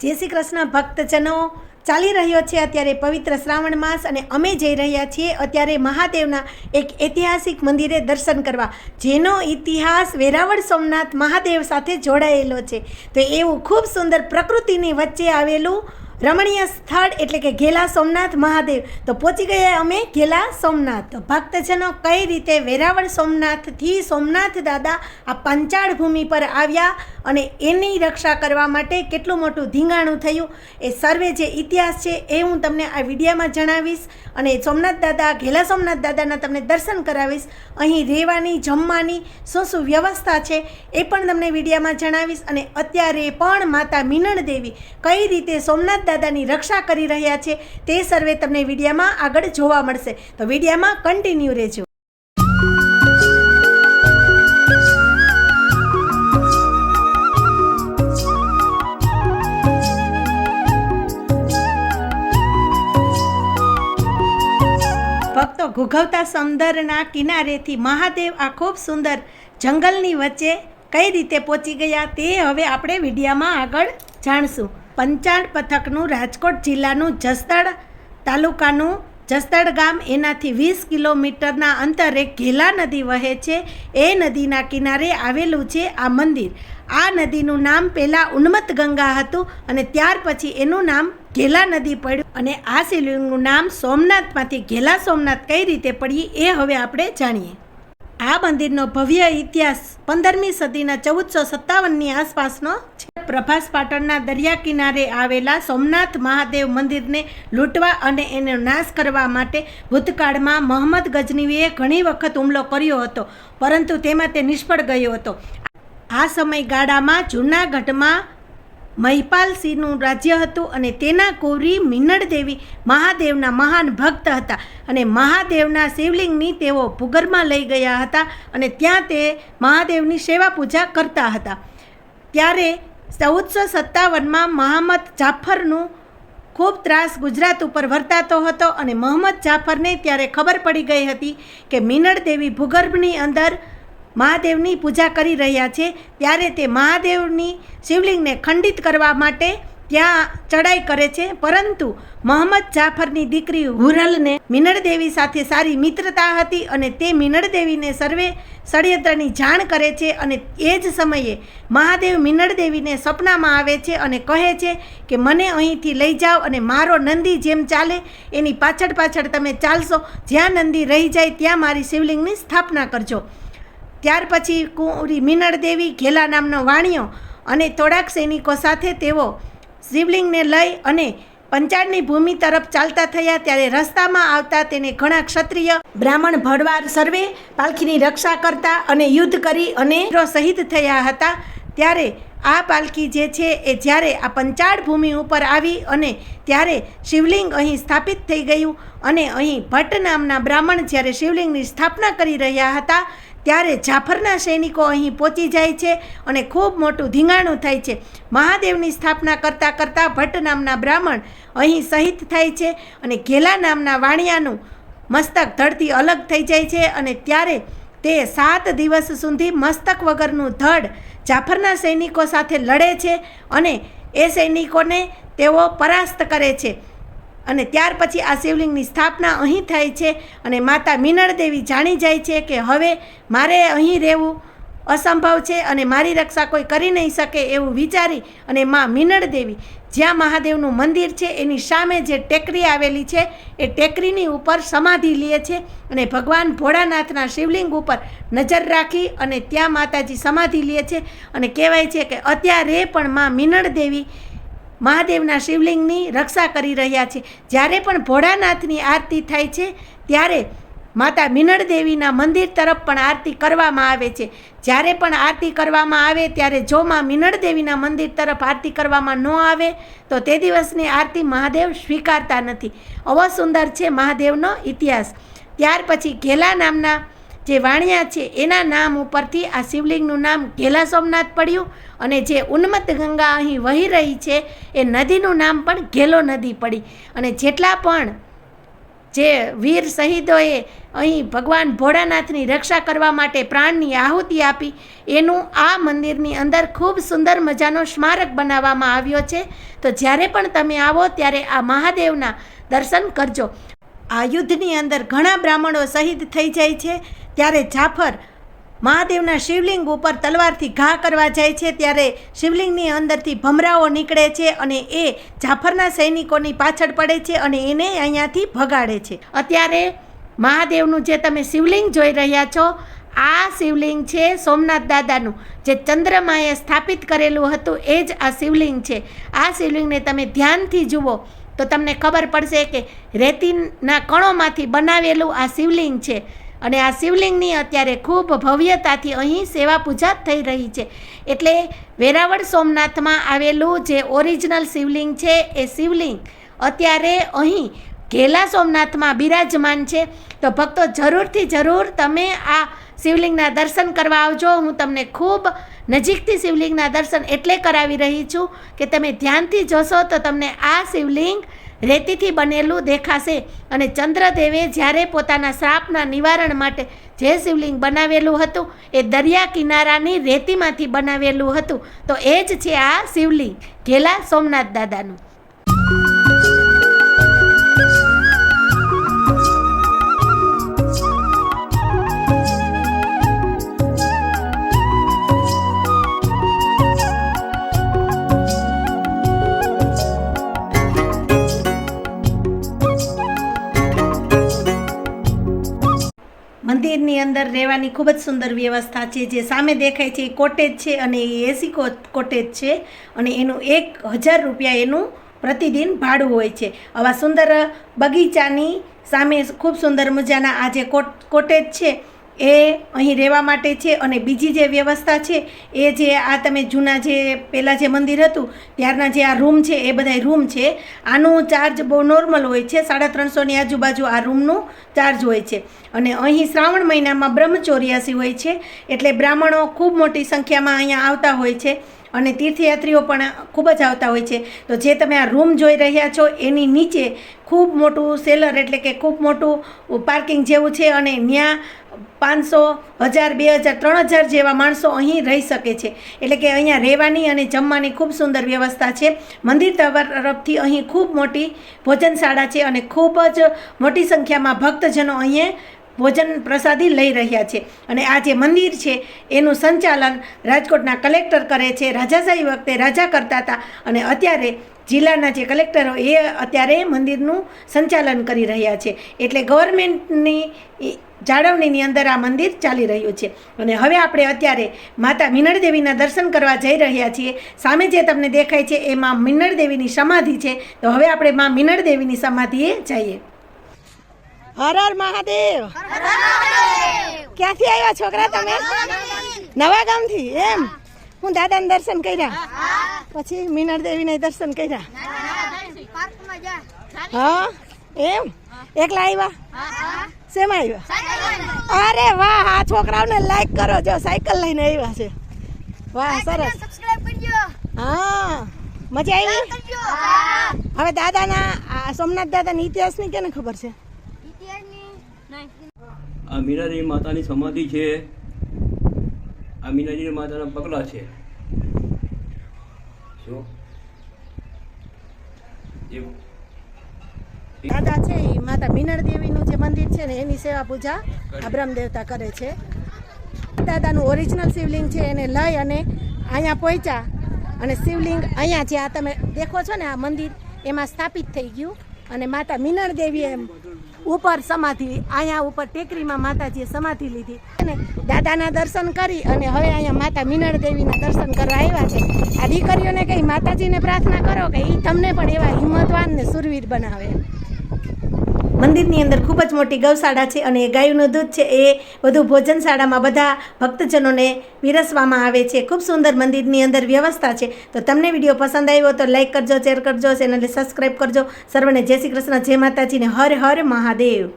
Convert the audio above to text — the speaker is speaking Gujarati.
જય શ્રી કૃષ્ણ, ભક્તજનો. ચાલી રહ્યો છે અત્યારે પવિત્ર શ્રાવણ માસ અને અમે જઈ રહ્યા છીએ અત્યારે મહાદેવના એક ઐતિહાસિક મંદિરે દર્શન કરવા, જેનો ઇતિહાસ વેરાવળ સોમનાથ મહાદેવ સાથે જોડાયેલો છે. તો એવું ખૂબ સુંદર પ્રકૃતિની વચ્ચે આવેલું રમણીય સ્થળ એટલે કે ઘેલા સોમનાથ મહાદેવ. તો પહોંચી ગયા અમે ઘેલા સોમનાથ. ભક્તજનો કઈ રીતે વેરાવળ સોમનાથથી સોમનાથ દાદા આ પંચાળ ભૂમિ પર આવ્યા અને એની રક્ષા કરવા માટે કેટલું મોટું ધીંગાણું થયું એ સર્વે જે ઇતિહાસ છે એ હું તમને આ વિડીયામાં જણાવીશ અને સોમનાથ દાદા, ઘેલા સોમનાથ દાદાના તમને દર્શન કરાવીશ. અહીં રહેવાની, જમવાની શું શું વ્યવસ્થા છે એ પણ તમને વિડીયામાં જણાવીશ અને અત્યારે પણ માતા મીનળ દેવી કઈ રીતે સોમનાથ દાદાની રક્ષા કરી રહ્યા છે. તે સર્વે તમને વિડીયામાં આગળ જોવા મળશે. તો વિડીયામાં કન્ટિન્યુ રહેજો. ભક્તો ઘૂઘવતા સમંદરના કિનારેથી મહાદેવ આ ખૂબ સુંદર જંગલની વચ્ચે કઈ રીતે પહોંચી ગયા તે હવે આપણે વિડીયામાં આગળ જાણશું. પંચાળ પથકનું રાજકોટ જિલ્લાનું જસદણ તાલુકાનું જસદણ ગામ, એનાથી વીસ કિલોમીટરના અંતરે ઘેલા નદી વહે છે. એ નદીના કિનારે આવેલું છે આ મંદિર. આ નદીનું નામ પહેલાં ઉન્મત ગંગા હતું અને ત્યાર પછી એનું નામ ઘેલા નદી પડ્યું અને આ શિવલિંગનું નામ સોમનાથમાંથી ઘેલા સોમનાથ કઈ રીતે પડી એ હવે આપણે જાણીએ. આ મંદિરનો ભવ્ય ઇતિહાસ પંદરમી સદીના ચૌદસો સત્તાવનની આસપાસનો છે. પ્રભાસ પાટણના દરિયા કિનારે આવેલા સોમનાથ મહાદેવ મંદિરને લૂંટવા અને એનો નાશ કરવા માટે ભૂતકાળમાં મોહમ્મદ ગજનીવીએ ઘણી વખત હુમલો કર્યો હતો, પરંતુ તેમાં તે નિષ્ફળ ગયો હતો. આ સમયગાળામાં જૂનાગઢમાં મહિપાલસિંહનું રાજ્ય હતું અને તેના કુરી મિનળ દેવી મહાદેવના મહાન ભક્ત હતા. અને મહાદેવના શિવલિંગની તેઓ ભૂગર્ભમાં લઈ ગયા હતા અને ત્યાં તે મહાદેવની સેવા પૂજા કરતા હતા. ત્યારે ચૌદસો સત્તાવનમાં મહંમદ જાફરનું ખૂબ ત્રાસ ગુજરાત ઉપર વર્તાતો હતો અને મોહમ્મદ જાફરને ત્યારે ખબર પડી ગઈ હતી કે મિનળ દેવી ભૂગર્ભની અંદર મહાદેવની પૂજા કરી રહ્યા છે. ત્યારે તે મહાદેવની શિવલિંગને ખંડિત કરવા માટે ત્યાં ચડાઈ કરે છે. પરંતુ મોહમ્મદ જાફરની દીકરી હુરલને મિનળ દેવી સાથે સારી મિત્રતા હતી અને તે મિનળ દેવીને સર્વે ષડયંત્રની જાણ કરે છે અને એ જ સમયે મહાદેવ મિનળ દેવીને સપનામાં આવે છે અને કહે છે કે, મને અહીંથી લઈ જાઓ અને મારો નંદી જેમ ચાલે, એની પાછળ પાછળ તમે ચાલશો. જ્યાં નંદી રહી જાય ત્યાં મારી શિવલિંગની સ્થાપના કરજો. ત્યાર પછી કુંવરી મિનળ દેવી ઘેલા નામનો વાણિયો અને થોડાક સૈનિકો સાથે તેઓ શિવલિંગને લઈ અને પંચાળની ભૂમિ તરફ ચાલતા થયા ત્યારે રસ્તામાં આવતા તેને ઘણા ક્ષત્રિય બ્રાહ્મણ ભડવાર સર્વે, પાલખીની રક્ષા કરતા અને યુદ્ધ કરી અને શહીદ થયા હતા. ત્યારે આ પાલખી જે છે એ જ્યારે આ પંચાળ ભૂમિ ઉપર આવી અને ત્યારે શિવલિંગ અહીં સ્થાપિત થઈ ગયું અને અહીં ભટ્ટ નામના બ્રાહ્મણ જ્યારે શિવલિંગની સ્થાપના કરી રહ્યા હતા ત્યારે જાફરના સૈનિકો અહીં પહોંચી જાય છે અને ખૂબ મોટું ધીંગાણું થાય છે. મહાદેવની સ્થાપના કરતાં કરતાં ભટ્ટ નામના બ્રાહ્મણ અહીં શહીદ થાય છે અને ઘેલા નામના વાણિયાનું મસ્તક ધડથી અલગ થઈ જાય છે અને ત્યારે તે સાત દિવસ સુધી મસ્તક વગરનું ધડ જાફરના સૈનિકો સાથે લડે છે અને એ સૈનિકોને તેઓ પરાસ્ત કરે છે. અને ત્યાર પછી આ શિવલિંગની સ્થાપના અહીં થાય છે અને માતા મિનળ દેવી જાણી જાય છે કે હવે મારે અહીં રહેવું અસંભવ છે અને મારી રક્ષા કોઈ કરી નહીં શકે એવું વિચારી અને માં મિનળ દેવી જ્યાં મહાદેવનું મંદિર છે એની સામે જે ટેકરી આવેલી છે એ ટેકરીની ઉપર સમાધિ લે છે અને ભગવાન ભોળાનાથના શિવલિંગ ઉપર નજર રાખી અને ત્યાં માતાજી સમાધિ લે છે અને કહેવાય છે કે અત્યારે પણ માં મિનળ દેવી મહાદેવના શિવલિંગની રક્ષા કરી રહ્યા છે. જ્યારે પણ ભોળાનાથની આરતી થાય છે, ત્યારે માતા મિનળ દેવીના મંદિર તરફ પણ આરતી કરવામાં આવે છે. જ્યારે પણ આરતી કરવામાં આવે, ત્યારે જો માં મિનળ દેવીના મંદિર તરફ આરતી કરવામાં ન આવે, તો તે દિવસની આરતી મહાદેવ સ્વીકારતા નથી. અવો સુંદર છે મહાદેવનો ઇતિહાસ. ત્યાર પછી ઘેલા નામના જે વાણિયા છે, એના નામ ઉપરથી આ શિવલિંગનું નામ ઘેલા સોમનાથ પડ્યું અને જે ઉન્મત્ત ગંગા અહીં વહી રહી છે, એ નદીનું નામ પણ ઘેલો નદી પડી. અને જેટલા પણ જે વીર શહીદોએ અહીં ભગવાન ભોળાનાથની રક્ષા કરવા માટે પ્રાણની આહુતિ આપી, એનું આ મંદિરની અંદર ખૂબ સુંદર મજાનો સ્મારક બનાવવામાં આવ્યો છે. તો જ્યારે પણ તમે આવો, ત્યારે આ મહાદેવના દર્શન કરજો. આ યુદ્ધની અંદર ઘણા બ્રાહ્મણો શહીદ થઈ જાય છે. ત્યારે જાફર મહાદેવના શિવલિંગ ઉપર તલવારથી ઘા કરવા જાય છે, ત્યારે શિવલિંગની અંદરથી ભમરાઓ નીકળે છે અને એ જાફરના સૈનિકોની પાછળ પડે છે અને એને અહીંયાથી ભગાડે છે. અત્યારે મહાદેવનું જે તમે શિવલિંગ જોઈ રહ્યા છો, આ શિવલિંગ છે સોમનાથ દાદાનું. જે ચંદ્રમાએ સ્થાપિત કરેલું હતું, એ જ આ શિવલિંગ છે. આ શિવલિંગને તમે ધ્યાનથી જુઓ, તો તમને ખબર પડશે કે રેતીના કણોમાંથી બનાવેલું આ શિવલિંગ છે. અને આ શિવલિંગની અત્યારે ખૂબ ભવ્યતાથી અહીં સેવા પૂજા થઈ રહી છે. એટલે વેરાવળ સોમનાથમાં આવેલું જે ઓરિજિનલ શિવલિંગ છે, એ શિવલિંગ અત્યારે અહીં ઘેલા સોમનાથમાં બિરાજમાન છે. તો ભક્તો જરૂરથી જરૂર તમે આ શિવલિંગના દર્શન કરવા આવજો. હું તમને ખૂબ નજીકથી શિવલિંગના દર્શન એટલે કરાવી રહી છું કે તમે ધ્યાનથી જોશો તો તમને આ શિવલિંગ રેતીથી બનેલું દેખાશે અને ચંદ્રદેવે જ્યારે પોતાના શ્રાપના નિવારણ માટે જે શિવલિંગ બનાવેલું હતું, એ દરિયા કિનારાની રેતીમાંથી બનાવેલું હતું, તો એ જ છે આ શિવલિંગ. ઘેલા સોમનાથ દાદાનું. મંદિરની અંદર રહેવાની ખૂબ જ સુંદર વ્યવસ્થા છે, જે સામે દેખાય છે એ કોટેજ છે અને એ એસી કોટેજ છે અને એનું એક હજાર રૂપિયા એનું પ્રતિદિન ભાડું હોય છે. આવા સુંદર બગીચાની સામે ખૂબ સુંદર મજાના આ જે કોટ, કોટેજ છે એ અહીં રહેવા માટે છે અને બીજી જે વ્યવસ્થા છે, એ જે આ તમે જૂના જે પહેલાં જે મંદિર હતું, ત્યારના જે આ રૂમ છે, એ બધા રૂમ છે. આનું ચાર્જ બહુ નોર્મલ હોય છે, સાડા ત્રણસોની આજુબાજુ આ રૂમનું ચાર્જ હોય છે. અને અહીં શ્રાવણ મહિનામાં બ્રહ્મચોર્યાસી હોય છે, એટલે બ્રાહ્મણો ખૂબ મોટી સંખ્યામાં અહીંયા આવતા હોય છે અને તીર્થયાત્રીઓ પણ ખૂબ જ આવતા હોય છે. તો જે તમે આ રૂમ જોઈ રહ્યા છો, એની નીચે ખૂબ મોટું સેલર એટલે કે ખૂબ મોટું પાર્કિંગ જેવું છે અને ત્યાં પાંચસો, હજાર, બે હજાર, ત્રણ હજાર જેવા માણસો અહીં રહી શકે છે. એટલે કે અહીંયા રહેવાની અને જમવાની ખૂબ સુંદર વ્યવસ્થા છે. મંદિર તરફથી અહીં ખૂબ મોટી ભોજનશાળા છે અને ખૂબ જ મોટી સંખ્યામાં ભક્તજનો અહીંયા ભોજન પ્રસાદી લઈ રહ્યા છે. અને આ જે મંદિર છે, એનું સંચાલન રાજકોટના કલેક્ટર કરે છે. રાજાશાહી વખતે રાજા કરતા હતા અને અત્યારે જિલ્લાના જે કલેક્ટરો એ અત્યારે મંદિરનું સંચાલન કરી રહ્યા છે. એટલે ગવર્મેન્ટની જાળવણીની અંદર આ મંદિર ચાલી રહ્યું છે. અને હવે આપણે અત્યારે માતા મિનળ દેવીના દર્શન કરવા જઈ રહ્યા છીએ. સામે જે તમને દેખાય છે, એ માં મિનળ દેવીની સમાધિ છે. તો હવે આપણે માં મિનળ દેવીની સમાધિએ જઈએ. હર હર મહાદેવ! ક્યાંથી આવ્યા છોકરા તમે? નવા ગામથી, એમ? હું દાદાને દર્શન કર્યા. પછી મીનળ દેવીને દર્શન કર્યા. હા? એમ? એકલા આવ્યા શેમાં આવ્યા અરે વાહ આ છોકરાઓને લાઈક કરો જો સાયકલ લઈને આવ્યા છે. વાહ સરસ. હા. મજા આવી? હવે દાદાના આ સોમનાથ દાદાના ઇતિહાસની કેને ખબર છે? આ મીનાદેવી માતાની સમાધિ છે. આ મીનાદેવી માતાના પગલા છે. જો. દાદા છે એ માતા મીનળ દેવીનું જે મંદિર છે ને એની સેવા પૂજા આ બ્રહ્મ દેવતા કરે છે. દાદાનું ઓરિજિનલ શિવલિંગ છે એને લઈ અને અહીંયા પહોંચ્યા. અને શિવલિંગ અહીંયા જે આ તમે દેખો છો ને આ મંદિર એમાં સ્થાપિત થઈ ગયું. અને માતા મીનળ દેવીએ ઉપર સમાધિ અહીંયા ઉપર ટેકરીમાં માતાજીએ સમાધિ લીધી. અને દાદાના દર્શન કરી અને હવે અહીંયા માતા મીનળ દેવીના દર્શન કરવા આવ્યા છે. આ દીકરીઓને કંઈ માતાજીને પ્રાર્થના કરો કે એ તમને પણ એવા હિંમતવાન ને સુરવીર બનાવે. મંદિરની અંદર ખૂબ જ મોટી ગૌશાળા છે અને એ ગાયનું દૂધ છે એ બધું ભોજનશાળામાં બધા ભક્તજનોને પીરસવામાં આવે છે. ખૂબ સુંદર મંદિરની અંદર વ્યવસ્થા છે. તો તમને વીડિયો પસંદ આવ્યો તો લાઈક કરજો, શેર કરજો, ચેનલને સબસ્ક્રાઈબ કરજો. સર્વને જય શ્રી કૃષ્ણ, જય માતાજીને હર હર મહાદેવ.